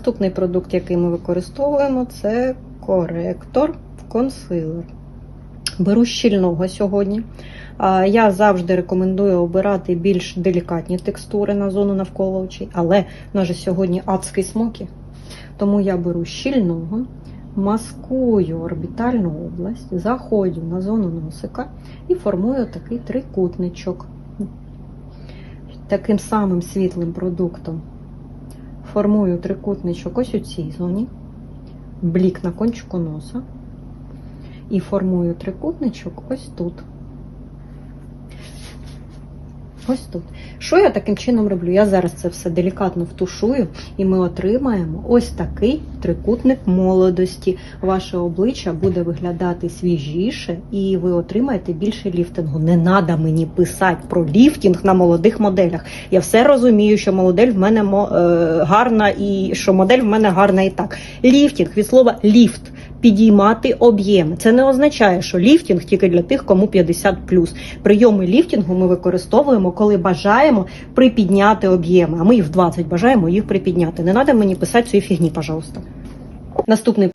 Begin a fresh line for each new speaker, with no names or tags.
Наступний продукт, який ми використовуємо, це коректор консилер. Беру щільного сьогодні. Я завжди рекомендую обирати більш делікатні текстури на зону навколо очей, але в же сьогодні адський смокі. Тому я беру щільного, маскую орбітальну область, заходжу на зону носика і формую такий трикутничок. Таким самим світлим продуктом формую трикутничок ось у цій зоні, блік на кончику носа і формую трикутничок ось тут. Ось тут. Що я таким чином роблю? Я зараз це все делікатно втушую, і ми отримаємо ось такий трикутник молодості. Ваше обличчя буде виглядати свіжіше, і ви отримаєте більше ліфтингу. Не треба мені писати про ліфтинг на молодих моделях. Я все розумію, що модель в мене мо- е, гарна і що модель в мене гарна і так. Ліфтинг від слова ліфт. Підіймати об'єми. Це не означає, що ліфтінг тільки для тих, кому 50 Прийоми ліфтінгу ми використовуємо, коли бажаємо припідняти об'єми. А ми їх в 20 бажаємо їх припідняти. Не треба мені писати цієї фігні, пожалуйста. Наступний